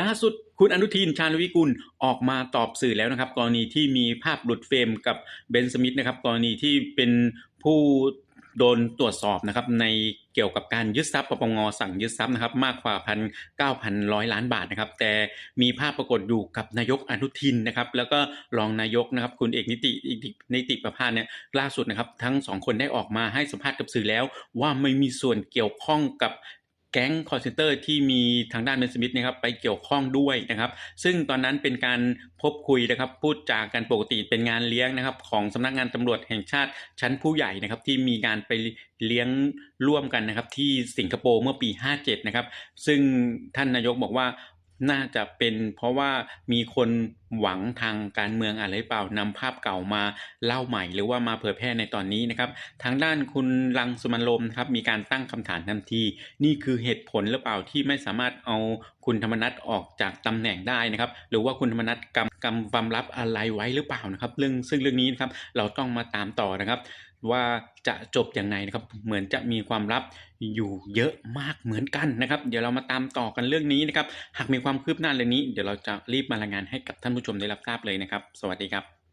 ล่าสุดคุณอนุทินชาญวิกุลออกมาตอบสื่อแล้วนะครับ กรณีที่มีภาพหลุดเฟรมกับเบนสมิธนะครับ กรณีที่เป็นผู้โดนตรวจสอบนะครับในเกี่ยวกับการยึดทรัพย์ปปงสั่งยึดทรัพย์นะครับมากกว่าพันเก้าพันร้อยล้านบาทนะครับ แต่มีภาพปรากฏอยู่กับนายกอนุทินนะครับ แล้วก็รองนายกนะครับ คุณเอกนิตินิติประภาสเนี่ยล่าสุดนะครับ ทั้งสองคนได้ออกมาให้สัมภาษณ์กับสื่อแล้ว ว่าไม่มีส่วนเกี่ยวข้องกับ แก๊งคอร์เซนเตอร์ที่มีทางด้านเบนสมิธนะครับไปเกี่ยวข้องด้วยนะครับ ซึ่งตอนนั้นเป็นการพบคุยนะครับพูดจากันปกติเป็นงานเลี้ยงนะครับ ของสำนักงานตำรวจแห่งชาติชั้นผู้ใหญ่นะครับ ที่มีการไปเลี้ยงร่วมกันนะครับ ที่สิงคโปร์เมื่อปี 57 นะครับ ซึ่งท่านนายกบอกว่า น่าจะเป็นเพราะว่ามีคนหวังทางการเมืองอะไรเปล่านำภาพเก่ามาเล่าใหม่ หรือว่ามาเผยแพร่ในตอนนี้นะครับ ทางด้านคุณรังสุมันต์โรมครับมีการตั้งคำถามทันที นี่คือเหตุผลหรือเปล่าที่ไม่สามารถเอาคุณธรรมนัฐออกจากตำแหน่งได้นะครับ หรือว่าคุณธรรมนัฐกำกำความลับอะไรไว้หรือเปล่านะครับเรื่องซึ่งเรื่องนี้นะครับเราต้องมาตามต่อนะครับ ว่าจะจบอย่างไรนะครับเหมือนจะมีความลับอยู่เยอะมากเหมือนกันนะครับ เดี๋ยวเรามาตามต่อกันเรื่องนี้นะครับ หากมีความคืบหน้าเรื่องนี้ เดี๋ยวเราจะรีบมารายงานให้กับท่านผู้ชมได้รับทราบเลยนะครับ สวัสดีครับ